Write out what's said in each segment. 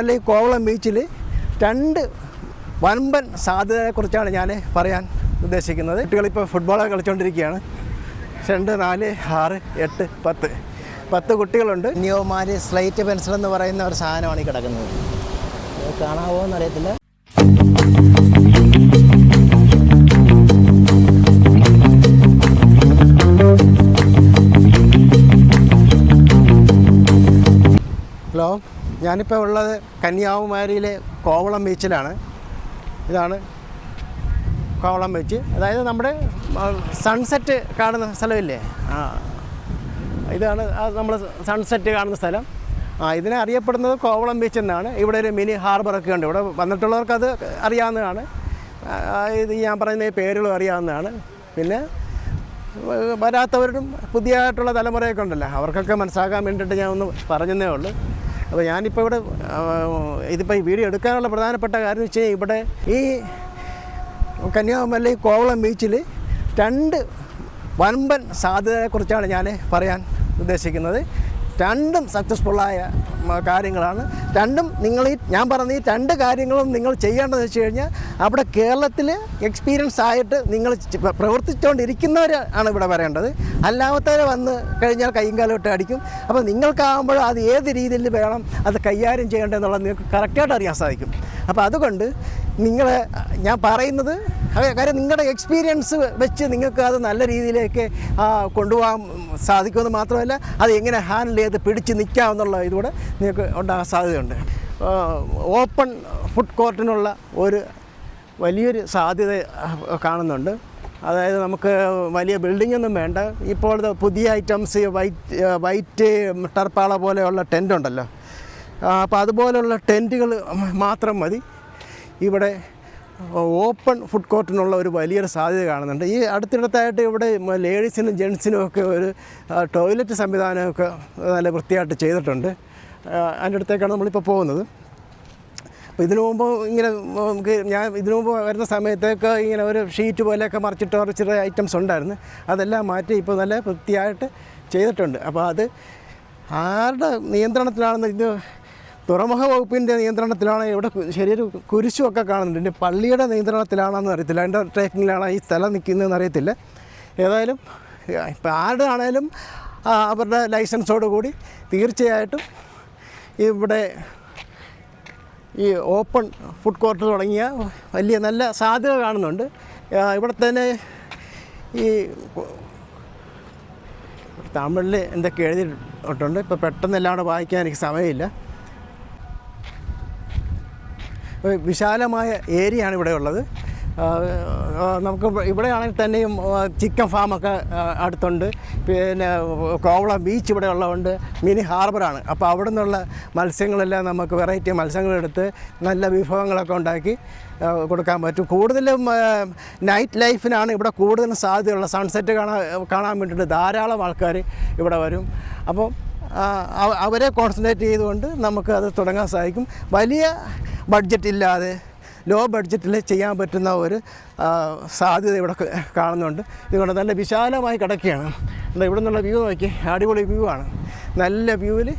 ഈ കോവളം ബീച്ചിൽ രണ്ട് വൻപൻ സാധ്യതയെക്കുറിച്ചാണ് ഞാൻ പറയാൻ ഉദ്ദേശിക്കുന്നത്. കുട്ടികളിപ്പോൾ ഫുട്ബോളൊക്കെ കളിച്ചുകൊണ്ടിരിക്കുകയാണ് രണ്ട് നാല് ആറ് എട്ട് പത്ത്. പത്ത് കുട്ടികളുണ്ട്. ന്യൂമാര് സ്ലൈറ്റ് പെൻസിൽ എന്ന് പറയുന്ന ഒരു സാധനമാണ് ഈ കിടക്കുന്നത്. കാണാവോ എന്നറിയത്തില്ല ഞാനിപ്പോൾ ഉള്ളത് കന്യാകുമാരിയിലെ കോവളം ബീച്ചിലാണ്. ഇതാണ് കോവളം ബീച്ച്. അതായത് നമ്മുടെ സൺസെറ്റ് കാണുന്ന സ്ഥലമില്ലേ? ആ. ഇതാണ് നമ്മൾ സൺസെറ്റ് കാണുന്ന സ്ഥലം. ആ ഇതിനെ അറിയപ്പെടുന്നത് കോവളം ബീച്ച് എന്നാണ്. ഇവിടെ ഒരു മിനി ഹാർബറൊക്കെ ഉണ്ട്. ഇവിടെ വന്നിട്ടുള്ളവർക്ക് അത് അറിയാവുന്നതാണ്. ഇത് ഞാൻ പറയുന്ന പേരുകളും അറിയാവുന്നതാണ്. പിന്നെ വരാത്തവരും പുതിയതായിട്ടുള്ള തലമുറയൊക്കെ ഉണ്ടല്ലോ. അവർക്കൊക്കെ മനസ്സിലാക്കാൻ വേണ്ടിയിട്ട് ഞാൻ ഒന്ന് പറഞ്ഞതേ ഉള്ളൂ. അപ്പോൾ ഞാനിപ്പോൾ ഇവിടെ ഇതിപ്പോൾ ഈ വീഡിയോ എടുക്കാനുള്ള പ്രധാനപ്പെട്ട കാര്യം വെച്ച് കഴിഞ്ഞാൽ ഇവിടെ ഈ കന്യാകുമാരി കോവളം ബീച്ചിൽ രണ്ട് വൻപൻ സാധ്യതയെക്കുറിച്ചാണ് ഞാൻ പറയാൻ ഉദ്ദേശിക്കുന്നത്. രണ്ടും സക്സസ്ഫുള്ളായ കാര്യങ്ങളാണ്. രണ്ടും നിങ്ങൾ ഈ ഞാൻ പറഞ്ഞ ഈ രണ്ട് കാര്യങ്ങളും നിങ്ങൾ ചെയ്യേണ്ടതെന്ന് വെച്ച് കഴിഞ്ഞാൽ അവിടെ കേരളത്തിൽ എക്സ്പീരിയൻസ് ആയിട്ട് നിങ്ങൾ പ്രവർത്തിച്ചുകൊണ്ടിരിക്കുന്നവർ ആണ് ഇവിടെ വരേണ്ടത്. അല്ലാത്തവർ വന്ന് കഴിഞ്ഞാൽ കൈയും കാലം ഇട്ട് അടിക്കും. അപ്പോൾ നിങ്ങൾക്കാകുമ്പോൾ അത് ഏത് രീതിയിൽ വേണം അത് കൈകാര്യം ചെയ്യേണ്ടതെന്നുള്ളത് നിങ്ങൾക്ക് കറക്റ്റായിട്ട് അറിയാൻ സാധിക്കും. അപ്പോൾ അതുകൊണ്ട് നിങ്ങൾ ഞാൻ പറയുന്നത് കാര്യം നിങ്ങളുടെ എക്സ്പീരിയൻസ് വെച്ച് നിങ്ങൾക്ക് അത് നല്ല രീതിയിലേക്ക് കൊണ്ടുപോകാൻ സാധിക്കുമെന്ന് മാത്രമല്ല അത് എങ്ങനെ ഹാൻഡിൽ ചെയ്ത് പിടിച്ച് നിൽക്കാമെന്നുള്ള ഇതുകൂടെ നിങ്ങൾക്ക് ഉണ്ടാകാൻ സാധ്യതയുണ്ട്. ഓപ്പൺ ഫുഡ് കോർട്ടിനുള്ള ഒരു വലിയൊരു സാധ്യത കാണുന്നുണ്ട്. അതായത് നമുക്ക് വലിയ ബിൽഡിംഗ് ഒന്നും വേണ്ട. ഇപ്പോഴത്തെ പുതിയ ഐറ്റംസ് വൈറ്റ് വൈറ്റ് ടർപ്പാള പോലെയുള്ള ടെന്റ് ഉണ്ടല്ലോ. അപ്പോൾ അതുപോലെയുള്ള ടെന്റുകൾ മാത്രം മതി. ഇവിടെ ഓപ്പൺ ഫുഡ് കോർട്ടിനുള്ള ഒരു വലിയൊരു സാധ്യത കാണുന്നുണ്ട്. ഈ അടുത്തിടത്തായിട്ട് ഇവിടെ ലേഡീസിനും ജെൻസിനും ഒക്കെ ഒരു ടോയ്ലറ്റ് സംവിധാനമൊക്കെ നല്ല വൃത്തിയായിട്ട് ചെയ്തിട്ടുണ്ട്. അതിന്റെ അടുത്തേക്കാണ് നമ്മളിപ്പോൾ പോകുന്നത്. അപ്പോൾ ഇതിനു മുമ്പ് ഇങ്ങനെ നമുക്ക് ഞാൻ ഇതിനു മുമ്പ് വരുന്ന സമയത്തൊക്കെ ഇങ്ങനെ ഒരു ഷീറ്റ് പോലെയൊക്കെ മറിച്ചിട്ട് മറിച്ചിട്ട് ഐറ്റംസ് ഉണ്ടായിരുന്നു. അതെല്ലാം മാറ്റി ഇപ്പോൾ നല്ല വൃത്തിയായിട്ട് ചെയ്തിട്ടുണ്ട്. അപ്പോൾ അത് ആരുടെ നിയന്ത്രണത്തിലാണെന്ന് ഇത് തുറമുഖ വകുപ്പിന്റെ നിയന്ത്രണത്തിലാണ് ഇവിടെ ശരിയൊരു കുരിശുമൊക്കെ കാണുന്നുണ്ട്. എന്റെ പള്ളിയുടെ നിയന്ത്രണത്തിലാണെന്ന് അറിയത്തില്ല. അതിന്റെ ട്രേക്കിങ്ങിലാണ് ഈ സ്ഥലം നിൽക്കുന്നതെന്ന് അറിയത്തില്ല. ഏതായാലും ഇപ്പം ആരുടെ ആണേലും അവരുടെ ലൈസൻസോട് കൂടി തീർച്ചയായിട്ടും ഇവിടെ ഈ ഓപ്പൺ ഫുഡ് കോർട്ട് തുടങ്ങിയ വലിയ നല്ല സാധ്യത കാണുന്നുണ്ട്. ഇവിടെ തന്നെ ഈ തമിഴിൽ എന്തൊക്കെ എഴുതിയിട്ടുണ്ട്. ഇപ്പോൾ പെട്ടെന്ന് കൂടെ വായിക്കാൻ എനിക്ക് സമയമില്ല. വിശാലമായ ഏരിയയാണ് ഇവിടെ ഉള്ളത്. നമുക്ക് ഇവ- ഇവിടെയാണെങ്കിൽ തന്നെയും ചിക്കൻ ഫാമൊക്കെ അടുത്തുണ്ട്. പിന്നെ കോവളം ബീച്ച് ഇവിടെ ഉള്ളതുകൊണ്ട് മിനി ഹാർബറാണ്. അപ്പോൾ അവിടെ നിന്നുള്ള മത്സ്യങ്ങളെല്ലാം നമുക്ക് വെറൈറ്റി മത്സ്യങ്ങളെടുത്ത് നല്ല വിഭവങ്ങളൊക്കെ ഉണ്ടാക്കി കൊടുക്കാൻ പറ്റും. കൂടുതലും നൈറ്റ് ലൈഫിനാണ് ഇവിടെ കൂടുതലും സാധ്യതയുള്ള. സൺസെറ്റ് കാണാൻ കാണാൻ വേണ്ടിയിട്ട് ധാരാളം ആൾക്കാർ ഇവിടെ വരും. അപ്പോൾ അവരെ കോൺസെൻട്രേറ്റ് ചെയ്തുകൊണ്ട് നമുക്ക് അത് തുടങ്ങാൻ സാധിക്കും. വലിയ ബഡ്ജറ്റ് ഇല്ലാതെ ലോ ബഡ്ജറ്റിൽ ചെയ്യാൻ പറ്റുന്ന ഒരു സാധ്യത ഇവിടെ കാണുന്നുണ്ട്. ഇതുകൊണ്ട് നല്ല വിശാലമായി കിടക്കുകയാണ്. എന്താ ഇവിടെ നിന്നുള്ള വ്യൂ നോക്കി അടിപൊളി വ്യൂ ആണ്. നല്ല വ്യൂവിൽ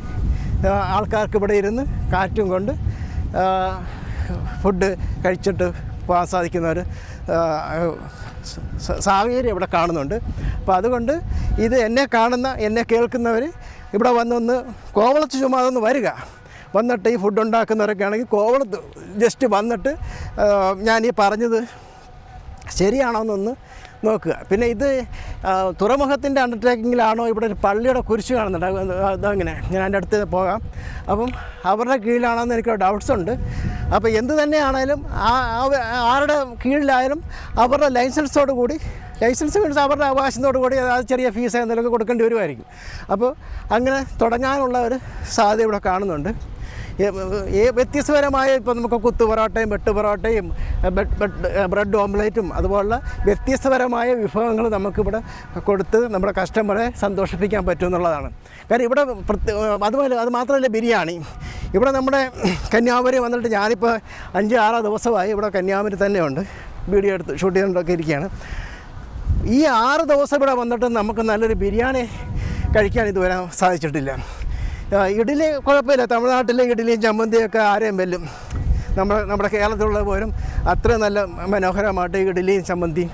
ആൾക്കാർക്ക് ഇവിടെ ഇരുന്ന് കാറ്റും കൊണ്ട് ഫുഡ് കഴിച്ചിട്ട് പോകാൻ സാധിക്കുന്ന ഒരു സാഹചര്യം ഇവിടെ കാണുന്നുണ്ട്. അപ്പോൾ അതുകൊണ്ട് ഇത് എന്നെ കാണുന്ന എന്നെ കേൾക്കുന്നവർ ഇവിടെ വന്നൊന്ന് കോവളത്ത് ചുമ്മാതൊന്ന് വരിക. വന്നിട്ട് ഈ ഫുഡ് ഉണ്ടാക്കുന്നവരൊക്കെ ആണെങ്കിൽ കോവളത്ത് ജസ്റ്റ് വന്നിട്ട് ഞാൻ ഈ പറഞ്ഞത് ശരിയാണോ എന്നൊന്ന് നോക്കുക. പിന്നെ ഇത് തുറമുഖത്തിന്റെ അണ്ടർടേക്കിങ്ങിലാണോ ഇവിടെ ഒരു പള്ളിയുടെ കുരിശ് കാണുന്നുണ്ട്. അത് അതങ്ങനെ ഞാൻ അതിന്റെ അടുത്ത് പോകാം. അപ്പം അവരുടെ കീഴിലാണോ എന്ന് എനിക്ക് ഡൗട്ട്സ് ഉണ്ട്. അപ്പോൾ എന്ത് തന്നെയാണേലും ആരുടെ കീഴിലായാലും അവരുടെ ലൈസൻസോട് കൂടി ലൈസൻസ് മീൻസ് അവരുടെ അവകാശത്തോടു കൂടി ചെറിയ ഫീസ് എന്തെങ്കിലുമൊക്കെ കൊടുക്കേണ്ടി വരുമായിരിക്കും. അപ്പോൾ അങ്ങനെ തുടങ്ങാനുള്ള ഒരു സാധ്യത ഇവിടെ കാണുന്നുണ്ട്. വ്യത്യസ്തപരമായ ഇപ്പോൾ നമുക്ക് കുത്തു പൊറോട്ടയും വെട്ട് പൊറോട്ടയും ബ്രെഡ് ഓംലേറ്റും അതുപോലുള്ള വ്യത്യസ്തപരമായ വിഭവങ്ങൾ നമുക്കിവിടെ കൊടുത്ത് നമ്മുടെ കസ്റ്റമറെ സന്തോഷിപ്പിക്കാൻ പറ്റും എന്നുള്ളതാണ്. കാരണം ഇവിടെ അതുപോലെ അത് മാത്രമല്ല ബിരിയാണി. ഇവിടെ നമ്മുടെ കന്യാകുമാരി വന്നിട്ട് ഞാനിപ്പോൾ അഞ്ച് ആറോ ദിവസമായി ഇവിടെ കന്യാകുമാരി തന്നെയുണ്ട്. വീഡിയോ എടുത്ത് ഷൂട്ട് ചെയ്തുകൊണ്ടൊക്കെ ഇരിക്കുകയാണ്. ഈ ആറ് ദിവസം ഇവിടെ വന്നിട്ട് നമുക്ക് നല്ലൊരു ബിരിയാണി കഴിക്കാൻ ഇതുവരെ സാധിച്ചിട്ടില്ല. ആ, ഇഡ്ഡലി കുഴപ്പമില്ല. തമിഴ്നാട്ടിലെ ഇഡ്ഡലിയും ചമ്മന്തിയൊക്കെ ആരെയും വെല്ലും. നമ്മൾ നമ്മുടെ കേരളത്തിലുള്ള പോലും അത്ര നല്ല മനോഹരമായിട്ട് ഇഡലിയും ചമ്മന്തിയും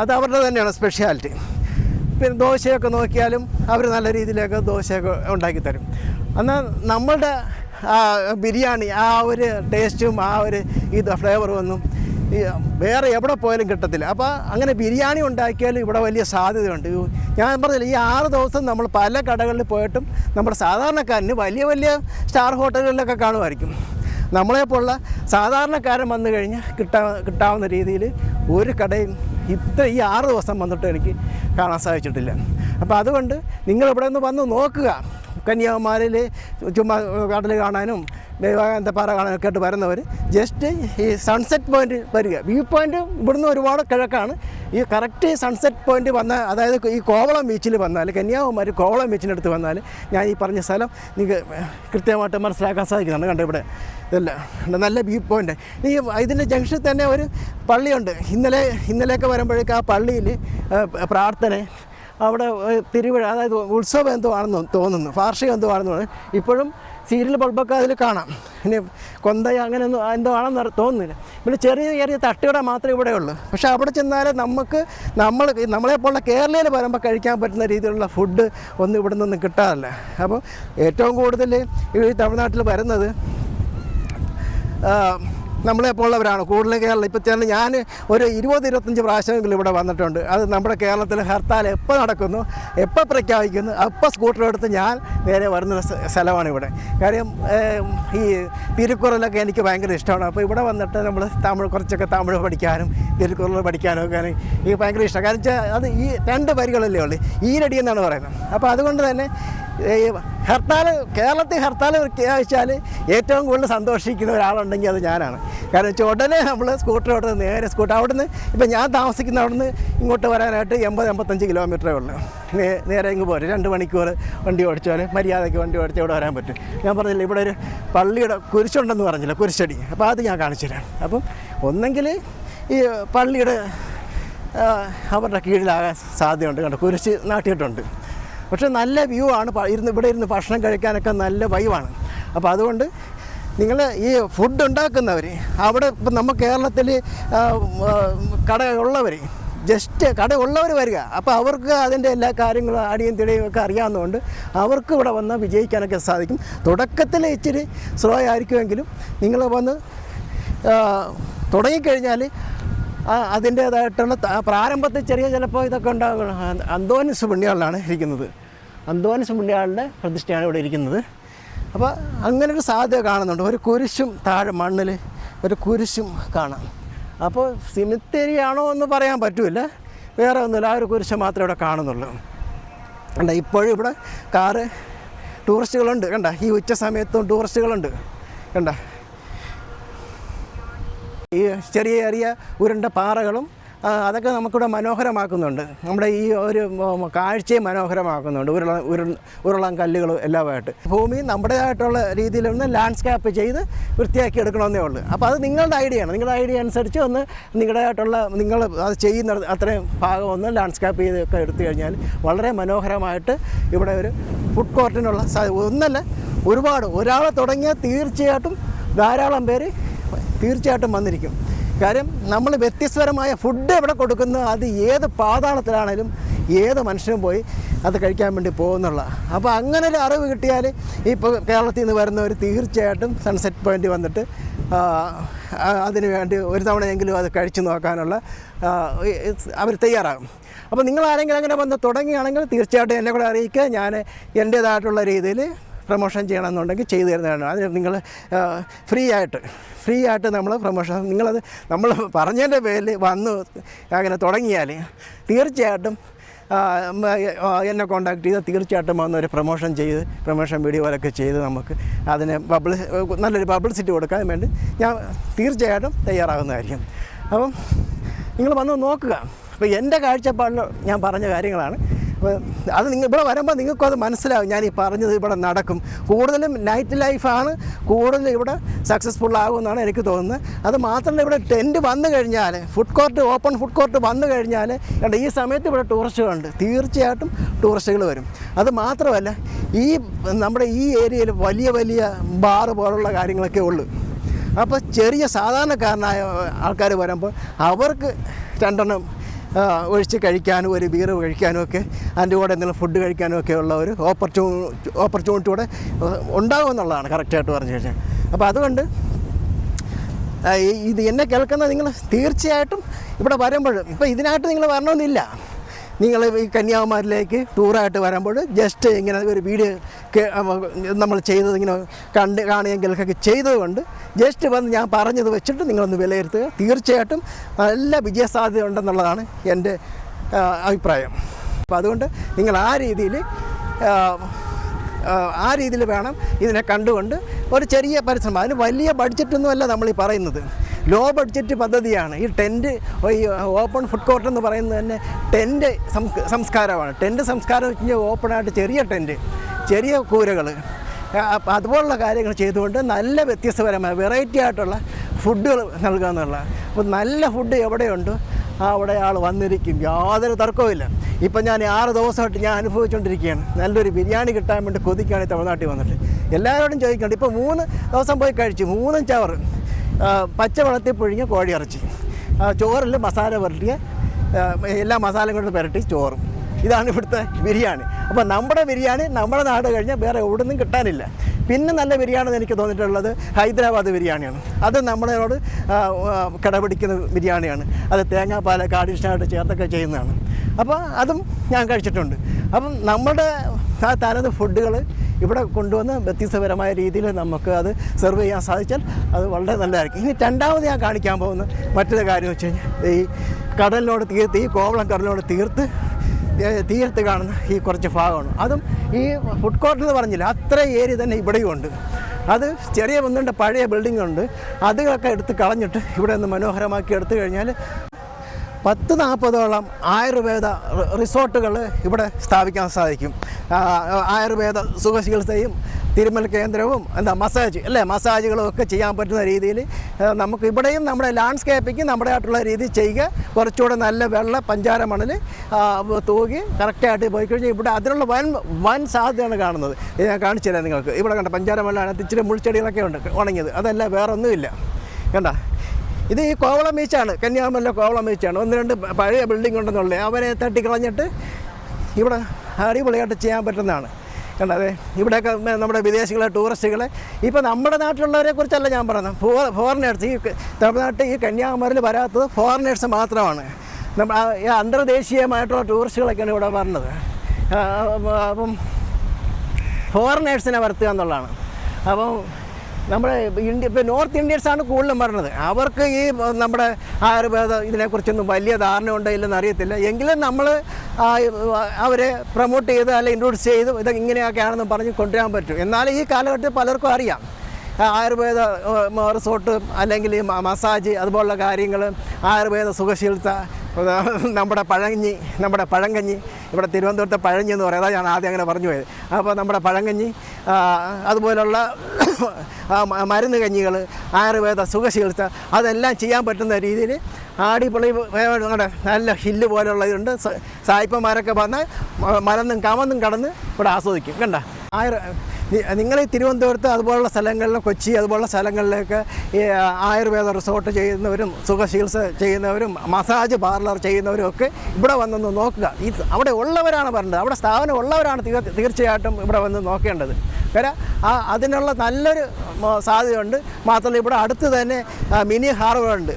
അത് അവരുടെ തന്നെയാണ് സ്പെഷ്യാലിറ്റി പിന്നെ ദോശയൊക്കെ നോക്കിയാലും അവർ നല്ല രീതിയിലൊക്കെ ദോശയൊക്കെ ഉണ്ടാക്കി തരും. എന്നാൽ നമ്മളുടെ ബിരിയാണി ആ ഒരു ടേസ്റ്റും ആ ഒരു ഇത് ഫ്ലേവറും ഒന്നും വേറെ എവിടെ പോയാലും കിട്ടത്തില്ല. അപ്പോൾ അങ്ങനെ ബിരിയാണി ഉണ്ടാക്കിയാലും ഇവിടെ വലിയ സാധ്യതയുണ്ട്. ഞാൻ പറഞ്ഞില്ല ഈ ആറ് ദിവസം നമ്മൾ പല കടകളിൽ പോയിട്ടും നമ്മുടെ സാധാരണക്കാരന് വലിയ വലിയ സ്റ്റാർ ഹോട്ടലുകളിലൊക്കെ കാണുമായിരിക്കും. നമ്മളെപ്പോലുള്ള സാധാരണക്കാരൻ വന്നു കഴിഞ്ഞാൽ കിട്ടാ കിട്ടാവുന്ന രീതിയിൽ ഒരു കടയും ഇത്ര ഈ ആറ് ദിവസം വന്നിട്ട് എനിക്ക് കാണാൻ സാധിച്ചിട്ടില്ല. അപ്പോൾ അതുകൊണ്ട് നിങ്ങൾ ഇവിടെ നിന്ന് വന്ന് നോക്കുക. കന്യാകുമാരിയിൽ ചുമ്മാ കടൽ കാണാനും വിവേകാനന്ദ പാറ കാണാനൊക്കെ ആയിട്ട് വരുന്നവർ ജസ്റ്റ് ഈ സൺസെറ്റ് പോയിന്റ് വരിക. വ്യൂ പോയിന്റ് ഇവിടുന്ന് ഒരുപാട് കിഴക്കാണ്. ഈ കറക്റ്റ് സൺസെറ്റ് പോയിന്റ് വന്ന അതായത് ഈ കോവളം ബീച്ചിൽ വന്നാൽ കന്യാകുമാരി കോവളം ബീച്ചിനടുത്ത് വന്നാൽ ഞാൻ ഈ പറഞ്ഞ സ്ഥലം നിങ്ങൾക്ക് കൃത്യമായിട്ട് മനസ്സിലാക്കാൻ സാധിക്കുന്നുണ്ട് കണ്ടോ ഇവിടെ. ഇതല്ല നല്ല വ്യൂ പോയിന്റ് ഈ ഇതിന്റെ ജംഗ്ഷനിൽ തന്നെ ഒരു പള്ളിയുണ്ട്. ഇന്നലെ ഇന്നലെയൊക്കെ വരുമ്പോഴേക്ക് ആ പള്ളിയിൽ പ്രാർത്ഥന അവിടെ തിരുവിഴ അതായത് ഉത്സവം എന്തോ ആണെന്ന് തോന്നുന്നു വാർഷികം എന്തോ ആണെന്ന് തോന്നുന്നു. ഇപ്പോഴും സീരിയൽ ബൾബൊക്കെ അതിൽ കാണാം. ഇനി കൊന്തയ അങ്ങനെ ഒന്നും എന്തോ ആണെന്ന് തോന്നുന്നില്ല. പിന്നെ ചെറിയ ചെറിയ തട്ടുകട മാത്രമേ ഇവിടെ ഉള്ളൂ. പക്ഷേ അവിടെ ചെന്നാൽ നമുക്ക് നമ്മൾ നമ്മളെപ്പോലുള്ള കേരളയിൽ വരുമ്പോൾ കഴിക്കാൻ പറ്റുന്ന രീതിയിലുള്ള ഫുഡ് ഒന്നും ഇവിടെ നിന്നൊന്നും കിട്ടാറില്ല. അപ്പോൾ ഏറ്റവും കൂടുതൽ ഈ തമിഴ്നാട്ടിൽ വരുന്നത് ആ, നമ്മളെപ്പോലുള്ളവരാണ് കൂടുതൽ കേരളം. ഇപ്പോൾ തന്നെ ഞാൻ ഒരു ഇരുപത് ഇരുപത്തഞ്ച് പ്രാവശ്യമെങ്കിലും ഇവിടെ വന്നിട്ടുണ്ട്. അത് നമ്മുടെ കേരളത്തിൽ ഹർത്താൽ എപ്പോൾ നടക്കുന്നു എപ്പോൾ പ്രഖ്യാപിക്കുന്നു അപ്പോൾ സ്കൂട്ടർ എടുത്ത് ഞാൻ നേരെ വരുന്ന സ്ഥലമാണ് ഇവിടെ. കാര്യം ഈ തിരുക്കുറലൊക്കെ എനിക്ക് ഭയങ്കര ഇഷ്ടമാണ്. അപ്പോൾ ഇവിടെ വന്നിട്ട് നമ്മൾ തമിഴ് കുറച്ചൊക്കെ തമിഴ് പഠിക്കാനും തിരുക്കുറൽ പഠിക്കാനും ഒക്കെ എനിക്ക് ഭയങ്കര ഇഷ്ടമാണ് കാരണം വെച്ചാൽ അത് ഈ രണ്ട് വരികളല്ലേ ഉള്ളൂ. ഈരടി എന്നാണ് പറയുന്നത്. അപ്പോൾ അതുകൊണ്ട് തന്നെ ഹർത്താൽ കേരളത്തിൽ ഹർത്താൽ പ്രഖ്യാപിച്ചാൽ ഏറ്റവും കൂടുതൽ സന്തോഷിക്കുന്ന ഒരാളുണ്ടെങ്കിൽ അത് ഞാനാണ്. കാരണം വെച്ചാൽ ഉടനെ നമ്മൾ സ്കൂട്ടർ അവിടെ നിന്ന് നേരെ സ്കൂട്ടർ അവിടെ നിന്ന് ഇപ്പം ഞാൻ താമസിക്കുന്ന അവിടെ നിന്ന് ഇങ്ങോട്ട് വരാനായിട്ട് എൺപത് എൺപത്തഞ്ച് കിലോമീറ്ററേ ഉള്ളൂ. നേരെ ഇങ്ങ് പോരും. രണ്ട് മണിക്കൂർ വണ്ടി ഓടിച്ചാൽ മര്യാദയ്ക്ക് വണ്ടി ഓടിച്ചാൽ ഇവിടെ വരാൻ പറ്റും. ഞാൻ പറഞ്ഞില്ല ഇവിടെ ഒരു പള്ളിയുടെ കുരിശുണ്ടെന്ന് പറഞ്ഞില്ല കുരിശടി. അപ്പോൾ അത് ഞാൻ കാണിച്ചു തരാം. അപ്പം ഒന്നെങ്കിൽ ഈ പള്ളിയുടെ അവരുടെ കീഴിലാകാൻ സാധ്യതയുണ്ട്. കണ്ടോ? കുരിശ് നാട്ടിയിട്ടുണ്ട്. പക്ഷേ നല്ല വ്യൂ ആണ് ഇരുന്ന് ഇവിടെ ഇരുന്ന് ഭക്ഷണം കഴിക്കാനൊക്കെ നല്ല വൈവാണ് അപ്പോൾ അതുകൊണ്ട് നിങ്ങൾ ഈ ഫുഡ് ഉണ്ടാക്കുന്നവർ അവിടെ ഇപ്പം നമ്മൾ കേരളത്തിൽ കടയുള്ളവർ ജസ്റ്റ് കട കടയുള്ളവർ വരിക. അപ്പോൾ അവർക്ക് അതിന്റെ എല്ലാ കാര്യങ്ങളും അടിയും തിടിയും ഒക്കെ അറിയാവുന്നതുകൊണ്ട് അവർക്ക് ഇവിടെ വന്നാൽ വിജയിക്കാനൊക്കെ സാധിക്കും. തുടക്കത്തിൽ ഇച്ചിരി സ്ലോ ആയിരിക്കുമെങ്കിലും നിങ്ങൾ വന്ന് തുടങ്ങിക്കഴിഞ്ഞാൽ അതിന്റേതായിട്ടുള്ള പ്രാരംഭത്തിൽ ചെറിയ ചിലപ്പോൾ ഇതൊക്കെ ഉണ്ടാകും. അന്തോനിസ് പുണ്യാളിലാണ് ഇരിക്കുന്നത്. അന്തോനിസ് പുണ്യാളിന്റെ പ്രതിഷ്ഠയാണ് ഇവിടെ ഇരിക്കുന്നത്. അപ്പോൾ അങ്ങനെ ഒരു സാധ്യത കാണുന്നുണ്ട്. ഒരു കുരിശും താഴെ മണ്ണിൽ ഒരു കുരിശും കാണാം. അപ്പോൾ സിമിത്തേരി ആണോ എന്ന് പറയാൻ പറ്റില്ല. വേറെ ഒന്നുമില്ല. ആ ഒരു കുരിശ് മാത്രമേ ഇവിടെ കാണുന്നുള്ളൂ. കണ്ട ഇപ്പോഴും ഇവിടെ കാറ് ടൂറിസ്റ്റുകളുണ്ട്. കണ്ട ഈ ഉച്ച സമയത്തും ടൂറിസ്റ്റുകളുണ്ട്. കണ്ട ഈ ചെറിയ ചെറിയ ഉരുണ്ട പാറകളും അതൊക്കെ നമുക്കിവിടെ മനോഹരമാക്കുന്നുണ്ട്. നമ്മുടെ ഈ ഒരു കാഴ്ചയെ മനോഹരമാക്കുന്നുണ്ട്. ഉരുള ഉരു ഉരുളൻ കല്ലുകളും എല്ലാമായിട്ട്. ഭൂമി നമ്മുടേതായിട്ടുള്ള രീതിയിൽ ഒന്ന് ലാൻഡ്സ്കേപ്പ് ചെയ്ത് വൃത്തിയാക്കി എടുക്കണമെന്നേ ഉള്ളൂ. അപ്പോൾ അത് നിങ്ങളുടെ ഐഡിയയാണ് നിങ്ങളുടെ ഐഡിയ അനുസരിച്ച് ഒന്ന് നിങ്ങളുടേതായിട്ടുള്ള നിങ്ങൾ അത് ചെയ്യുന്ന അത്രയും ഭാഗം ഒന്ന് ലാൻഡ്സ്കേപ്പ് ചെയ്തൊക്കെ എടുത്തു കഴിഞ്ഞാൽ വളരെ മനോഹരമായിട്ട് ഇവിടെ ഒരു ഫുഡ് കോർട്ടിനുള്ള ഒന്നല്ല ഒരുപാട്. ഒരാളെ തുടങ്ങിയാൽ തീർച്ചയായിട്ടും ധാരാളം പേര് തീർച്ചയായിട്ടും വന്നിരിക്കും. കാര്യം നമ്മൾ വ്യത്യസ്തപരമായ ഫുഡ് എവിടെ കൊടുക്കുന്നു അത് ഏത് പാതാളത്തിലാണേലും ഏത് മനുഷ്യനും പോയി അത് കഴിക്കാൻ വേണ്ടി പോകുന്നുള്ള. അപ്പോൾ അങ്ങനെ ഒരു അറിവ് കിട്ടിയാൽ ഇപ്പോൾ കേരളത്തിൽ നിന്ന് വരുന്നവർ തീർച്ചയായിട്ടും സൺസെറ്റ് പോയിന്റ് വന്നിട്ട് അതിന് വേണ്ടി ഒരു തവണയെങ്കിലും അത് കഴിച്ചു നോക്കാനുള്ള അവർ തയ്യാറാകും. അപ്പോൾ നിങ്ങൾ ആരെങ്കിലും അങ്ങനെ വന്ന് തുടങ്ങുകയാണെങ്കിൽ തീർച്ചയായിട്ടും എന്നെ കൂടെ അറിയിക്കുക. ഞാൻ എന്റേതായിട്ടുള്ള രീതിയിൽ പ്രൊമോഷൻ ചെയ്യണമെന്നുണ്ടെങ്കിൽ ചെയ്തു തരുന്നതാണ്. അതിന് നിങ്ങൾ ഫ്രീ ആയിട്ട്. ഫ്രീ ആയിട്ട് നമ്മൾ പ്രൊമോഷൻ നിങ്ങളത് നമ്മൾ പറഞ്ഞതിന്റെ പേരിൽ വന്ന് അങ്ങനെ തുടങ്ങിയാൽ തീർച്ചയായിട്ടും എന്നെ കോണ്ടാക്ട് ചെയ്ത് തീർച്ചയായിട്ടും വന്ന് ഒരു പ്രൊമോഷൻ ചെയ്ത് പ്രൊമോഷൻ വീഡിയോ പോലൊക്കെ ചെയ്ത് നമുക്ക് അതിന് പബ്ലി നല്ലൊരു പബ്ലിസിറ്റി കൊടുക്കാൻ വേണ്ടി ഞാൻ തീർച്ചയായിട്ടും തയ്യാറാകുന്നതായിരിക്കും അപ്പം നിങ്ങൾ വന്ന് നോക്കുക. അപ്പോൾ എന്റെ കാഴ്ചപ്പാടിൽ ഞാൻ പറഞ്ഞ കാര്യങ്ങളാണ്. അത് നിങ്ങൾ ഇവിടെ വരുമ്പോൾ നിങ്ങൾക്കും അത് മനസ്സിലാവും. ഞാൻ ഈ പറഞ്ഞത് ഇവിടെ നടക്കും. കൂടുതലും നൈറ്റ് ലൈഫാണ് കൂടുതൽ ഇവിടെ സക്സസ്ഫുൾ ആകുമെന്നാണ് എനിക്ക് തോന്നുന്നത്. അത് മാത്രമല്ല ഇവിടെ ടെന്റ് വന്നു കഴിഞ്ഞാൽ food court open food court വന്നു കഴിഞ്ഞാൽ കണ്ട ഈ സമയത്ത് ഇവിടെ ടൂറിസ്റ്റുകളുണ്ട് തീർച്ചയായിട്ടും ടൂറിസ്റ്റുകൾ വരും. അത് മാത്രമല്ല ഈ നമ്മുടെ ഈ ഏരിയയിൽ വലിയ വലിയ ബാർ പോലുള്ള കാര്യങ്ങളൊക്കെ ഉള്ളൂ. അപ്പോൾ ചെറിയ സാധാരണക്കാരനായ ആൾക്കാർ വരുമ്പോൾ അവർക്ക് രണ്ടെണ്ണം ഒഴിച്ച് കഴിക്കാനും ഒരു ബീർ കഴിക്കാനും ഒക്കെ അതിന്റെ കൂടെ എന്തെങ്കിലും ഫുഡ് കഴിക്കാനും ഒക്കെ ഉള്ള ഒരു ഓപ്പർച്യൂ ഓപ്പർച്യൂണിറ്റി കൂടെ ഉണ്ടാകുമെന്നുള്ളതാണ് കറക്റ്റായിട്ട് പറഞ്ഞു കഴിഞ്ഞാൽ അപ്പോൾ അതുകൊണ്ട് ഇത് എന്നെ കേൾക്കുന്ന നിങ്ങൾ തീർച്ചയായിട്ടും ഇവിടെ വരുമ്പോൾ ഇപ്പോൾ ഇതിനായിട്ട് നിങ്ങൾ വരണമെന്നില്ല. നിങ്ങൾ ഈ കന്യാകുമാരിലേക്ക് ടൂറായിട്ട് വരുമ്പോൾ ജസ്റ്റ് ഇങ്ങനെ ഒരു വീഡിയോ നമ്മൾ ചെയ്തത് ഇങ്ങനെ കണ്ട് കാണുകയെങ്കിലൊക്കെ ചെയ്തതുകൊണ്ട് ജസ്റ്റ് വന്ന് ഞാൻ പറഞ്ഞത് വെച്ചിട്ട് നിങ്ങളൊന്ന് വിലയിരുത്തുക. തീർച്ചയായിട്ടും നല്ല വിജയസാധ്യത ഉണ്ടെന്നുള്ളതാണ് എന്റെ അഭിപ്രായം. അപ്പോൾ അതുകൊണ്ട് നിങ്ങൾ ആ രീതിയിൽ ആ രീതിയിൽ വേണം ഇതിനെ കണ്ടുകൊണ്ട് ഒരു ചെറിയ പരിശ്രമം. അതിന് വലിയ ബഡ്ജറ്റൊന്നുമല്ല നമ്മൾ ഈ പറയുന്നത്. ലോ ബഡ്ജറ്റ് പദ്ധതിയാണ്. ഈ ടെന്റ് ഈ ഓപ്പൺ ഫുഡ് കോർട്ട് എന്ന് പറയുന്നത് തന്നെ ടെന്റ് സംസ്കാരമാണ്. ടെന്റ് സംസ്കാരം വെച്ച് ഓപ്പണായിട്ട് ചെറിയ ടെന്റ് ചെറിയ കൂരകൾ. അപ്പം അതുപോലുള്ള കാര്യങ്ങൾ ചെയ്തുകൊണ്ട് നല്ല വ്യത്യസ്തപരമായ വെറൈറ്റി ആയിട്ടുള്ള ഫുഡുകൾ നൽകുക എന്നുള്ള അപ്പോൾ നല്ല ഫുഡ് എവിടെയുണ്ടോ? അവിടെ ആൾ വന്നിരിക്കും. യാതൊരു തർക്കവുമില്ല ഇപ്പം ഞാൻ ആറ് ദിവസമായിട്ട് ഞാൻ അനുഭവിച്ചുകൊണ്ടിരിക്കുകയാണ് നല്ലൊരു ബിരിയാണി കിട്ടാൻ വേണ്ടി കൊതിക്കുകയാണ് തമിഴ്നാട്ടിൽ വന്നിട്ട്. എല്ലാവരോടും ചോദിക്കുന്നുണ്ട് ഇപ്പോൾ മൂന്ന് ദിവസം പോയി കഴിച്ചു. മൂന്നും ചവറ്. ആ, പച്ച വെള്ളത്തിൽ പൊഴിഞ്ഞ കോഴി ഇറച്ചി. ചോറിൽ മസാല പുരട്ടിയ എല്ലാ മസാലയും കൊണ്ട് പുരട്ടി ചോറും. ഇതാണ് ഇവിടുത്തെ ബിരിയാണി. അപ്പോൾ നമ്മുടെ ബിരിയാണി നമ്മുടെ നാട് കഴിഞ്ഞാൽ വേറെ എവിടെ നിന്നും കിട്ടാനില്ല. പിന്നെ നല്ല ബിരിയാണി എനിക്ക് തോന്നിയിട്ടുള്ളത് ഹൈദരാബാദ് ബിരിയാണിയാണ്. അത് നമ്മളോട് കിടപിടിക്കുന്ന ബിരിയാണിയാണ്. അത് തേങ്ങാപ്പാലൊക്കെ കാടിഷ്ണായിട്ട് ചേർത്തൊക്കെ ചെയ്യുന്നതാണ്. അപ്പോൾ അതും ഞാൻ കഴിച്ചിട്ടുണ്ട്. അപ്പം നമ്മുടെ ആ തനത് ഫുഡുകൾ ഇവിടെ കൊണ്ടുവന്ന് വ്യത്യസ്തപരമായ രീതിയിൽ നമുക്ക് അത് സെർവ് ചെയ്യാൻ സാധിച്ചാൽ അത് വളരെ നല്ലതായിരിക്കും. ഇനി രണ്ടാമത് ഞാൻ കാണിക്കാൻ പോകുന്ന മറ്റൊരു കാര്യം വെച്ച് കഴിഞ്ഞാൽ ഈ കടലിനോട് തീർത്ത് ഈ കോവളം കടലിനോട് തീർത്ത് തീരത്ത് കാണുന്ന ഈ കുറച്ച് ഭാഗമാണ്. അതും ഈ ഫുഡ് കോർട്ട് എന്ന് പറഞ്ഞില്ല അത്ര ഏരിയ തന്നെ ഇവിടെയും ഉണ്ട്. അത് ചെറിയ ഒന്നുണ്ട് പഴയ ബിൽഡിംഗ് ഉണ്ട്. അതൊക്കെ എടുത്ത് കളഞ്ഞിട്ട് ഇവിടെ ഒന്ന് മനോഹരമാക്കി എടുത്തു കഴിഞ്ഞാൽ പത്ത് നാൽപ്പതോളം ആയുർവേദ റിസോർട്ടുകൾ ഇവിടെ സ്ഥാപിക്കാൻ സാധിക്കും. ആയുർവേദ സുഖചികിത്സയും തിരുമൽ കേന്ദ്രവും എന്താ മസാജ് അല്ലേ? മസാജുകളും ഒക്കെ ചെയ്യാൻ പറ്റുന്ന രീതിയിൽ നമുക്ക് ഇവിടെയും നമ്മുടെ ലാൻഡ്സ്കേപ്പിംഗ് നമ്മുടെ ആയിട്ടുള്ള രീതി ചെയ്യുക. കുറച്ചുകൂടെ നല്ല വെള്ള പഞ്ചാര മണൽ തൂകി കറക്റ്റായിട്ട് പോയി കഴിഞ്ഞാൽ ഇവിടെ അതിനുള്ള വൻ വൻ സാധ്യതയാണ് കാണുന്നത്. ഞാൻ കാണിച്ചില്ല നിങ്ങൾക്ക്. ഇവിടെ കണ്ട പഞ്ചാര മണലാണ് ഇച്ചിരി മുൾച്ചെടികളൊക്കെ ഉണ്ട് ഉണങ്ങിയത്. അതല്ല വേറൊന്നുമില്ല. കണ്ട? ഇത് ഈ കോവളം ബീച്ചാണ് കന്യാകുമരിയിലെ കോവളം ബീച്ചാണ്. ഒന്ന് രണ്ട് പഴയ ബിൽഡിംഗ് ഉണ്ടെന്നുള്ളത് അവരെ തട്ടിക്കളഞ്ഞിട്ട് ഇവിടെ അടിപൊളിയായിട്ട് ചെയ്യാൻ പറ്റുന്നതാണ്. കണ്ടോ അതെ ഇവിടെയൊക്കെ നമ്മുടെ വിദേശികളെ ടൂറിസ്റ്റുകളെ ഇപ്പോൾ നമ്മുടെ നാട്ടിലുള്ളവരെ കുറിച്ചല്ല ഞാൻ പറയുന്നത്. ഫോ ഫോറിനേഴ്സ് ഈ തമിഴ്നാട്ടിൽ ഈ കന്യാകുമാരിയിൽ വരാത്തത് ഫോറിനേഴ്സ് മാത്രമാണ്. നമ്മൾ അന്തർദേശീയമായിട്ടുള്ള ടൂറിസ്റ്റുകളൊക്കെയാണ് ഇവിടെ വരുന്നത് അപ്പം ഫോറിനേഴ്സിനെ വരുത്തുക എന്നുള്ളതാണ്. അപ്പം നമ്മുടെ ഇന്ത്യ ഇപ്പോൾ നോർത്ത് ഇന്ത്യൻസാണ് കൂടുതലും പറഞ്ഞത്. അവർക്ക് ഈ നമ്മുടെ ആയുർവേദ ഇതിനെക്കുറിച്ചൊന്നും വലിയ ധാരണ ഉണ്ടോ ഇല്ലെന്ന് അറിയത്തില്ല. എങ്കിലും നമ്മൾ അവരെ പ്രൊമോട്ട് ചെയ്ത് അല്ലെങ്കിൽ ഇൻട്രൊഡ്യൂസ് ചെയ്ത് ഇത് ഇങ്ങനെയൊക്കെയാണെന്ന് പറഞ്ഞ് കൊണ്ടുവരാൻ പറ്റും. എന്നാൽ ഈ കാലഘട്ടത്തിൽ പലർക്കും അറിയാം. ആയുർവേദ റിസോർട്ട് അല്ലെങ്കിൽ മസാജ് അതുപോലുള്ള കാര്യങ്ങൾ ആയുർവേദ സുഖശീലത നമ്മുടെ പഴങ്കഞ്ഞി നമ്മുടെ പഴങ്കഞ്ഞി ഇവിടെ തിരുവനന്തപുരത്തെ പഴഞ്ഞി എന്ന് പറയുന്നത് ഞാൻ ആദ്യം അങ്ങനെ പറഞ്ഞു പോയത്. അപ്പോൾ നമ്മുടെ പഴങ്കഞ്ഞി അതുപോലുള്ള മരുന്ന് കഞ്ഞികൾ ആയുർവേദ സുഖചികിത്സ അതെല്ലാം ചെയ്യാൻ പറ്റുന്ന രീതിയിൽ ആടിപ്പൊളി നമ്മുടെ നല്ല ഹില്ല് പോലുള്ള ഇതുണ്ട് സായിപ്പന്മാരൊക്കെ വന്ന് മരന്നും കമന്നും കടന്ന് ഇവിടെ ആസ്വദിക്കും. കണ്ട? ആയുർ നിങ്ങൾ ഈ തിരുവനന്തപുരത്ത് അതുപോലുള്ള സ്ഥലങ്ങളിൽ കൊച്ചി അതുപോലുള്ള സ്ഥലങ്ങളിലേക്ക് ഈ ആയുർവേദ റിസോർട്ട് ചെയ്യുന്നവരും സുഖചികിത്സ ചെയ്യുന്നവരും മസാജ് പാർലർ ചെയ്യുന്നവരും ഒക്കെ ഇവിടെ വന്നൊന്ന് നോക്കുക. ഈ അവിടെ ഉള്ളവരാണ് പറഞ്ഞത്. അവിടെ സ്ഥാപനം ഉള്ളവരാണ് തീർ- തീർച്ചയായിട്ടും ഇവിടെ വന്ന് നോക്കേണ്ടത്. കാരണം ആ അതിനുള്ള നല്ലൊരു സാധ്യതയുണ്ട്. മാത്രമല്ല ഇവിടെ അടുത്ത് തന്നെ മിനി ഹാർബറുണ്ട്.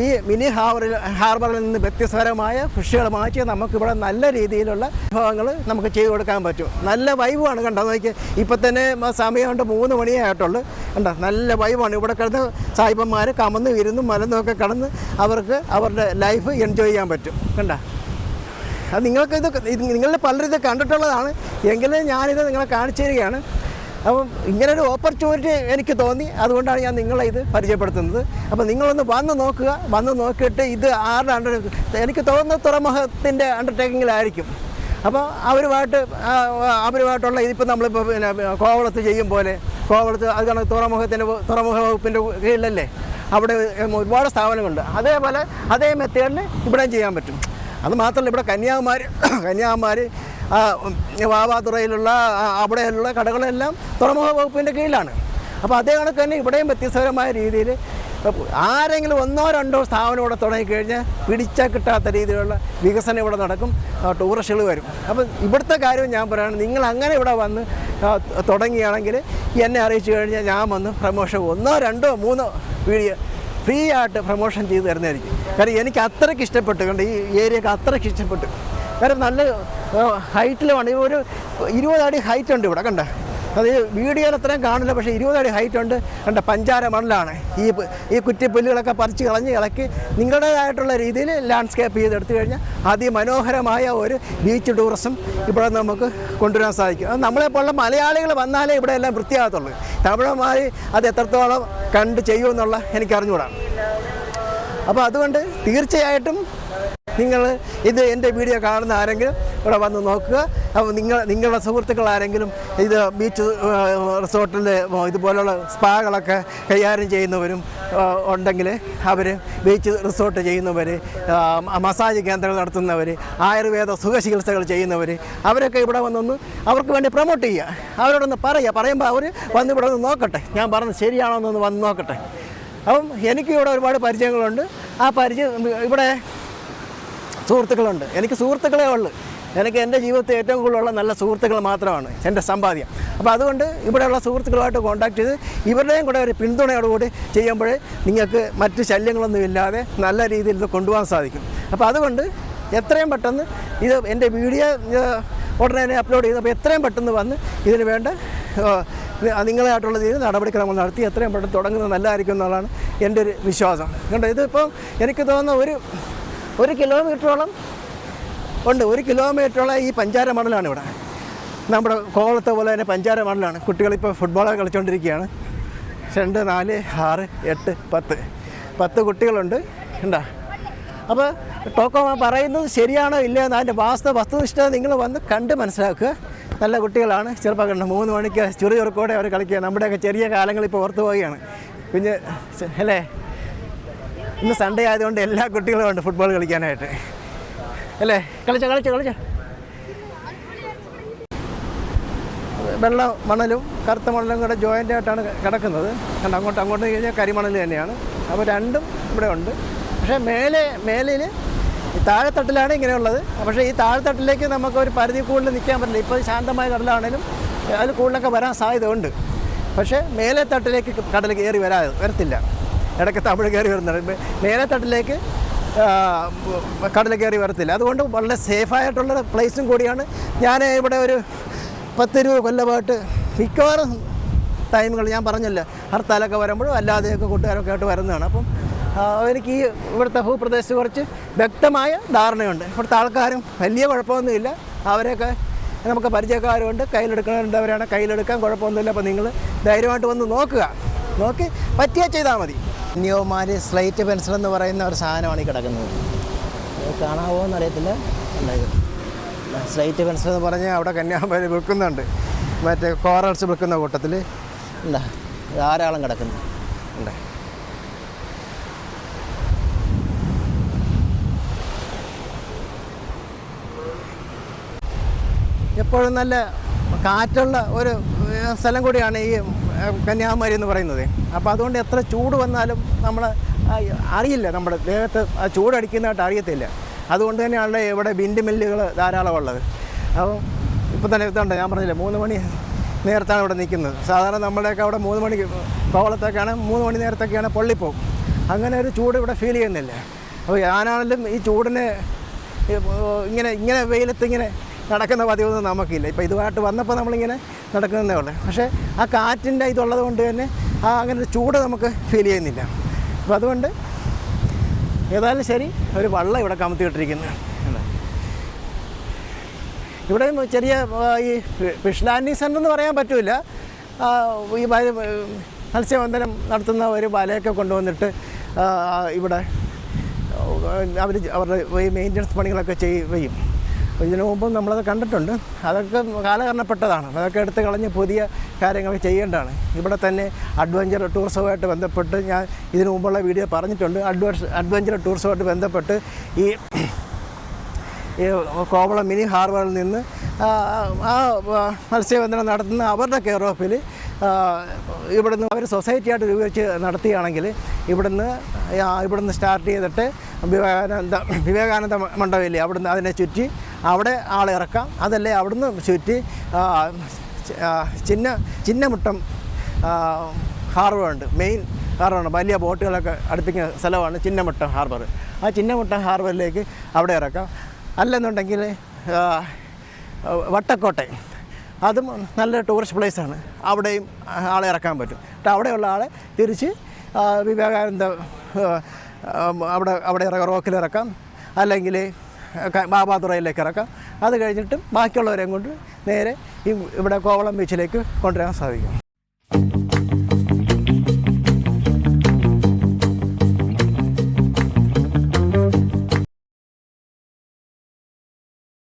ഈ മിനി ഹാർബറിൽ ഹാർബറിൽ നിന്ന് വ്യത്യസ്തപരമായ ഫിഷുകൾ മാറ്റി നമുക്കിവിടെ നല്ല രീതിയിലുള്ള വിഭവങ്ങൾ നമുക്ക് ചെയ്തു കൊടുക്കാൻ പറ്റും. നല്ല വൈബാണ് കണ്ടോ? നോക്കി ഇപ്പം തന്നെ സമയം കൊണ്ട് മൂന്ന് മണിയേ ആയിട്ടുള്ളൂ. കണ്ടോ? നല്ല വൈബാണ് ഇവിടെ കിടന്ന് സായിപ്പന്മാർ കമന്ന് വിരുന്നും മലന്നും ഒക്കെ കടന്ന് അവർക്ക് അവരുടെ ലൈഫ് എൻജോയ് ചെയ്യാൻ പറ്റും. കണ്ടോ? അത് നിങ്ങൾക്ക് ഇത് നിങ്ങളിൽ പലരും ഇത് കണ്ടിട്ടുള്ളതാണ്. എങ്കിലും ഞാനിത് നിങ്ങളെ കാണിച്ചു തരികയാണ്. അപ്പം ഇങ്ങനൊരു ഓപ്പർച്യൂണിറ്റി എനിക്ക് തോന്നി. അതുകൊണ്ടാണ് ഞാൻ നിങ്ങളെ ഇത് പരിചയപ്പെടുത്തുന്നത്. അപ്പോൾ നിങ്ങളൊന്ന് വന്ന് നോക്കുക. വന്ന് നോക്കിയിട്ട് ഇത് ആരുടെ അണ്ടർ എനിക്ക് തോന്നുന്നത് തുറമുഖത്തിന്റെ അണ്ടർടേക്കിങ്ങിലായിരിക്കും അപ്പോൾ അവരുമായിട്ട് അവരുമായിട്ടുള്ള ഇതിപ്പോൾ നമ്മളിപ്പോൾ പിന്നെ കോവളത്ത് ചെയ്യും പോലെ. കോവളത്ത് അത് കണക്ക് തുറമുഖത്തിന്റെ തുറമുഖ വകുപ്പിന്റെ കീഴിലല്ലേ? അവിടെ ഒരുപാട് സ്ഥാപനങ്ങളുണ്ട്. അതേപോലെ അതേ മെത്തേഡിൽ ഇവിടെയും ചെയ്യാൻ പറ്റും. അത് മാത്രമല്ല ഇവിടെ കന്യാകുമാരി കന്യാകുമാരി വാവാതുറയിലുള്ള അവിടെയുള്ള കടകളെല്ലാം തുറമുഖ വകുപ്പിന്റെ കീഴിലാണ്. അപ്പോൾ അതേ കണക്ക് തന്നെ ഇവിടെയും വ്യത്യസ്തപരമായ രീതിയിൽ ആരെങ്കിലും ഒന്നോ രണ്ടോ സ്ഥാപനം ഇവിടെ തുടങ്ങിക്കഴിഞ്ഞാൽ പിടിച്ചാൽ കിട്ടാത്ത രീതിയിലുള്ള വികസനം ഇവിടെ നടക്കും ടൂറിസ്റ്റുകൾ വരും. അപ്പോൾ ഇവിടുത്തെ കാര്യം ഞാൻ പറയുകയാണ് നിങ്ങൾ അങ്ങനെ ഇവിടെ വന്ന് തുടങ്ങിയാണെങ്കിൽ എന്നെ അറിയിച്ചു കഴിഞ്ഞാൽ ഞാൻ വന്ന് പ്രമോഷൻ ഒന്നോ രണ്ടോ മൂന്നോ വീഡിയോ ഫ്രീ ആയിട്ട് പ്രമോഷൻ ചെയ്ത് തരുന്നതായിരിക്കും. കാരണം എനിക്ക് അത്രയ്ക്ക് ഇഷ്ടപ്പെട്ടു കണ്ട്? ഈ ഏരിയക്ക് അത്രയ്ക്ക് ഇഷ്ടപ്പെട്ടു. കാരണം നല്ല ഹൈറ്റിലുമാണ് ഒരു ഇരുപത് അടി ഹൈറ്റ് ഉണ്ട് ഇവിടെ കണ്ട? അത് വീഡിയോയിൽ അത്രയും കാണില്ല പക്ഷേ ഇരുപത് അടി ഹൈറ്റ് ഉണ്ട്. കണ്ട പഞ്ചാര മണലാണ്. ഈ ഈ കുറ്റിപ്പുല്ലുകളൊക്കെ പറിച്ച് കളഞ്ഞ് ഇളക്കി നിങ്ങളുടേതായിട്ടുള്ള രീതിയിൽ ലാൻഡ്സ്കേപ്പ് ചെയ്തെടുത്തു കഴിഞ്ഞാൽ അതിമനോഹരമായ ഒരു ബീച്ച് ടൂറിസം ഇവിടെ നമുക്ക് കൊണ്ടുവരാൻ സാധിക്കും. അത് നമ്മളെപ്പോലുള്ള മലയാളികൾ വന്നാലേ ഇവിടെ എല്ലാം വൃത്തിയാകത്തുള്ളൂ. തമിഴന്മാർ അത് എത്രത്തോളം കണ്ട് ചെയ്യുമെന്നുള്ള എനിക്കറിഞ്ഞുകൂടാണ് അപ്പോൾ അതുകൊണ്ട് തീർച്ചയായിട്ടും നിങ്ങൾ ഇത് എന്റെ വീഡിയോ കാണുന്ന ആരെങ്കിലും ഇവിടെ വന്ന് നോക്കുക. അപ്പോൾ നിങ്ങൾ നിങ്ങളുടെ സുഹൃത്തുക്കൾ ആരെങ്കിലും ഇത് ബീച്ച് റിസോർട്ടിൽ ഇതുപോലുള്ള സ്പാകളൊക്കെ കൈകാര്യം ചെയ്യുന്നവരും ഉണ്ടെങ്കിൽ അവർ ബീച്ച് റിസോർട്ട് ചെയ്യുന്നവർ മസാജ് കേന്ദ്രങ്ങൾ നടത്തുന്നവർ ആയുർവേദ സുഖചികിത്സകൾ ചെയ്യുന്നവർ അവരൊക്കെ ഇവിടെ വന്നൊന്ന് അവർക്ക് വേണ്ടി പ്രൊമോട്ട് ചെയ്യുക. അവരോടൊന്ന് പറയുക. പറയുമ്പോൾ അവർ വന്ന് ഇവിടെ ഒന്ന് നോക്കട്ടെ. ഞാൻ പറഞ്ഞത് ശരിയാണോ എന്നൊന്ന് വന്ന് നോക്കട്ടെ. അപ്പം എനിക്ക് ഇവിടെ ഒരുപാട് പരിചയങ്ങളുണ്ട്. ആ പരിചയം ഇവിടെ സുഹൃത്തുക്കളുണ്ട്. എനിക്ക് സുഹൃത്തുക്കളേ ഉള്ളൂ. എനിക്ക് എന്റെ ജീവിതത്തിൽ ഏറ്റവും കൂടുതലുള്ള നല്ല സുഹൃത്തുക്കൾ മാത്രമാണ് എന്റെ സമ്പാദ്യം. അപ്പോൾ അതുകൊണ്ട് ഇവിടെയുള്ള സുഹൃത്തുക്കളുമായിട്ട് കോൺടാക്ട് ചെയ്ത് ഇവരുടെയും കൂടെ ഒരു പിന്തുണയോടുകൂടി ചെയ്യുമ്പോൾ നിങ്ങൾക്ക് മറ്റ് ശല്യങ്ങളൊന്നും ഇല്ലാതെ നല്ല രീതിയിൽ ഇത് കൊണ്ടുപോകാൻ സാധിക്കും. അപ്പോൾ അതുകൊണ്ട് എത്രയും പെട്ടെന്ന് ഇത് എന്റെ വീഡിയോ ഉടനെ തന്നെ അപ്ലോഡ് ചെയ്തപ്പോൾ എത്രയും പെട്ടെന്ന് വന്ന് ഇതിന് വേണ്ട നിങ്ങളായിട്ടുള്ള രീതിയിൽ നടപടിക്രമങ്ങൾ നടത്തി എത്രയും പെട്ടെന്ന് തുടങ്ങുന്നത് നല്ലതായിരിക്കും എന്നുള്ളതാണ് എന്റെ ഒരു വിശ്വാസം. കണ്ടോ ഇതിപ്പം എനിക്ക് തോന്നുന്ന ഒരു ഒരു കിലോമീറ്ററോളം? ഉണ്ട് ഒരു കിലോമീറ്ററോളം ഈ പഞ്ചാര മണലാണ് ഇവിടെ. നമ്മുടെ കോവളത്തെ പോലെ തന്നെ പഞ്ചാര മണലാണ്. കുട്ടികളിപ്പോൾ ഫുട്ബോളൊക്കെ കളിച്ചുകൊണ്ടിരിക്കുകയാണ്. രണ്ട് നാല് ആറ് എട്ട് പത്ത്. പത്ത് കുട്ടികളുണ്ട്. ഉണ്ടാ അപ്പോൾ ടോക്കോമ പറയുന്നത് ശരിയാണോ ഇല്ലയോ എന്ന് അതിന്റെ വാസ്തവ വസ്തുനിഷ്ഠത നിങ്ങൾ വന്ന് കണ്ട് മനസ്സിലാക്കുക. നല്ല കുട്ടികളാണ്. ചെറുപ്പക്കാരുണ്ട് മൂന്ന് മണിക്ക് ചെറിയ ചെറുക്കോടെ അവർ കളിക്കുക. നമ്മുടെയൊക്കെ ചെറിയ കാലങ്ങൾ ഇപ്പോൾ ഓർത്ത് പോവുകയാണ്. കുഞ്ഞ് അല്ലേ? ഇന്ന് സൺഡേ ആയതുകൊണ്ട് എല്ലാ കുട്ടികളും ഉണ്ട് ഫുട്ബോൾ കളിക്കാനായിട്ട്. അല്ലേ? കളിച്ച കളിച്ച കളിച്ച. വെള്ള മണലും കറുത്ത മണലും കൂടെ ജോയിന്റ് ആയിട്ടാണ് കിടക്കുന്നത്. കണ്ട് അങ്ങോട്ട് അങ്ങോട്ട് കഴിഞ്ഞാൽ കരിമണൽ തന്നെയാണ്. അപ്പോൾ രണ്ടും ഇവിടെ ഉണ്ട്. പക്ഷേ മേലെ മേലിൽ ഈ താഴെത്തട്ടിലാണ് ഇങ്ങനെയുള്ളത്. പക്ഷേ ഈ താഴെത്തട്ടിലേക്ക് നമുക്ക് ഒരു പരിധി കൂടുതൽ നിൽക്കാൻ പറ്റില്ല. ഇപ്പോൾ ശാന്തമായ കടലാണേലും അതിൽ കൂടുതലൊക്കെ വരാൻ സാധ്യത ഉണ്ട് പക്ഷേ മേലെ തട്ടിലേക്ക് കടൽ കയറി വരാ വരത്തില്ല. ഇടയ്ക്ക് തമിഴ് കയറി വരുന്നുണ്ട്. നേരെ തട്ടിലേക്ക് കടൽ കയറി വരത്തില്ല. അതുകൊണ്ട് വളരെ സേഫായിട്ടുള്ള പ്ലേസും കൂടിയാണ്. ഞാൻ ഇവിടെ ഒരു പത്തിരുപത് കൊല്ലമായിട്ട് മിക്കവാറും ടൈമുകൾ ഞാൻ പറഞ്ഞല്ലോ ഹർത്താലൊക്കെ വരുമ്പോഴും അല്ലാതെയൊക്കെ കൂട്ടുകാരൊക്കെ ആയിട്ട് വരുന്നതാണ്. അപ്പം എനിക്ക് ഈ ഇവിടുത്തെ ഭൂപ്രദേശത്ത് കുറച്ച് വ്യക്തമായ ധാരണയുണ്ട്. ഇവിടുത്തെ ആൾക്കാരും വലിയ കുഴപ്പമൊന്നുമില്ല. അവരെയൊക്കെ നമുക്ക് പരിചയക്കാരുണ്ട് കയ്യിലെടുക്കേണ്ടവരാണ് കയ്യിലെടുക്കാൻ കുഴപ്പമൊന്നുമില്ല. അപ്പോൾ നിങ്ങൾ ധൈര്യമായിട്ട് വന്ന് നോക്കുക. നോക്കി പറ്റിയാൽ ചെയ്താൽ മതി. കന്യാകുമാരി സ്ലൈറ്റ് പെൻസിൽ എന്ന് പറയുന്ന ഒരു സാധനമാണ് ഈ കിടക്കുന്നത്. കാണാവോ എന്നറിയത്തില്ല. സ്ലൈറ്റ് പെൻസിൽ എന്ന് പറഞ്ഞാൽ അവിടെ കന്യാകുമാരി വിൽക്കുന്നുണ്ട്. മറ്റേ കോറൽസ് വിൽക്കുന്ന കൂട്ടത്തിൽ ധാരാളം കിടക്കുന്നു. ഉണ്ട് എപ്പോഴും നല്ല കാറ്റുള്ള ഒരു സ്ഥലം കൂടിയാണ് ഈ കന്യാകുമാരി എന്ന് പറയുന്നത്. അപ്പോൾ അതുകൊണ്ട് എത്ര ചൂട് വന്നാലും നമ്മൾ അറിയില്ല നമ്മുടെ ദേഹത്ത് ആ ചൂടടിക്കുന്നതായിട്ട് അറിയത്തില്ല. അതുകൊണ്ട് തന്നെയാണ് ഇവിടെ ബിൻഡ് മില്ലുകൾ ധാരാളമുള്ളത്. അപ്പം ഇപ്പം തന്നെ ഇതുണ്ട് ഞാൻ പറഞ്ഞില്ല മൂന്ന് മണി നേരത്താണ് ഇവിടെ നിൽക്കുന്നത്. സാധാരണ നമ്മുടെയൊക്കെ അവിടെ മൂന്ന് മണിക്ക് കോവളത്തൊക്കെയാണ് മൂന്ന് മണി നേരത്തൊക്കെയാണ് പൊള്ളിപ്പോവും അങ്ങനെ ഒരു ചൂട് ഇവിടെ ഫീൽ ചെയ്യുന്നില്ല. അപ്പോൾ ഞാനാണെങ്കിലും ഈ ചൂടിനെ ഇങ്ങനെ ഇങ്ങനെ വെയിലത്ത് ഇങ്ങനെ നടക്കുന്ന പതിവൊന്നും നമുക്കില്ല. ഇപ്പോൾ ഇതുമായിട്ട് വന്നപ്പോൾ നമ്മളിങ്ങനെ നടക്കുന്നതേ ഉള്ളൂ. പക്ഷേ ആ കാറ്റിന്റെ ഇതുള്ളത് കൊണ്ട് തന്നെ ആ അങ്ങനെ ചൂട് നമുക്ക് ഫീൽ ചെയ്യുന്നില്ല. അപ്പോൾ അതുകൊണ്ട് ഏതായാലും ശരി ഒരു വള്ളം ഇവിടെ കമത്തിയിട്ടിരിക്കുന്നു. ഇവിടെ ചെറിയ ഈ ഫിഷ് ലാൻഡിങ് സെന്റർ എന്ന് പറയാൻ പറ്റില്ല ഈ മത്സ്യബന്ധനം നടത്തുന്ന ഒരു വലയൊക്കെ കൊണ്ടുവന്നിട്ട് ഇവിടെ അവർ അവരുടെ മെയിന്റനൻസ് പണികളൊക്കെ ചെയ്യും. ഇതിനു മുമ്പും നമ്മളത് കണ്ടിട്ടുണ്ട്. അതൊക്കെ കാലഹരണപ്പെട്ടതാണ്. അതൊക്കെ എടുത്ത് കളഞ്ഞ് പുതിയ കാര്യങ്ങൾ ചെയ്യേണ്ടതാണ്. ഇവിടെ തന്നെ അഡ്വഞ്ചർ ടൂറിസവുമായിട്ട് ബന്ധപ്പെട്ട് ഞാൻ ഇതിനു മുമ്പുള്ള വീഡിയോ പറഞ്ഞിട്ടുണ്ട്. അഡ്വൻസ് അഡ്വഞ്ചർ ടൂറിസവുമായിട്ട് ബന്ധപ്പെട്ട് ഈ ഈ കോവളം മിനി ഹാർബറിൽ നിന്ന് ആ, മത്സ്യബന്ധനം നടത്തുന്ന അവരുടെ കെയർ ഓഫിൽ ഇവിടുന്ന് അവർ സൊസൈറ്റിയായിട്ട് രൂപീകരിച്ച് നടത്തുകയാണെങ്കിൽ ഇവിടുന്ന് ഇവിടുന്ന് സ്റ്റാർട്ട് ചെയ്തിട്ട് വിവേകാനന്ദ വിവേകാനന്ദ മണ്ഡപമില്ലേ അവിടുന്ന് അതിനെ ചുറ്റി അവിടെ ആളെ ഇറക്കാം. അതല്ലേ അവിടുന്ന് ചുറ്റി ചിന്ന ചിന്നമുട്ടം ഹാർബറുണ്ട്. മെയിൻ ഹാർബറാണ്. വലിയ ബോട്ടുകളൊക്കെ അടുപ്പിക്കുന്ന സ്ഥലമാണ് ചിന്നമുട്ടം ഹാർബർ. ആ ചിന്നമുട്ടം ഹാർബറിലേക്ക് അവിടെ ഇറക്കാം. അല്ലെന്നുണ്ടെങ്കിൽ വട്ടക്കോട്ടെ അതും നല്ല ടൂറിസ്റ്റ് പ്ലേസാണ് അവിടെയും ആളെ ഇറക്കാൻ പറ്റും. എന്നിട്ട് അവിടെയുള്ള ആളെ തിരിച്ച് വിവേകാനന്ദ അവിടെ അവിടെ ഇറക്കാം. റോക്കിലിറക്കാം അല്ലെങ്കിൽ ബാബാതുറയിലേക്ക് ഇറക്കാം. അത് കഴിഞ്ഞിട്ട് ബാക്കിയുള്ളവരെയും കൊണ്ട് നേരെ ഈ ഇവിടെ കോവളം ബീച്ചിലേക്ക് കൊണ്ടുവരാൻ സാധിക്കും.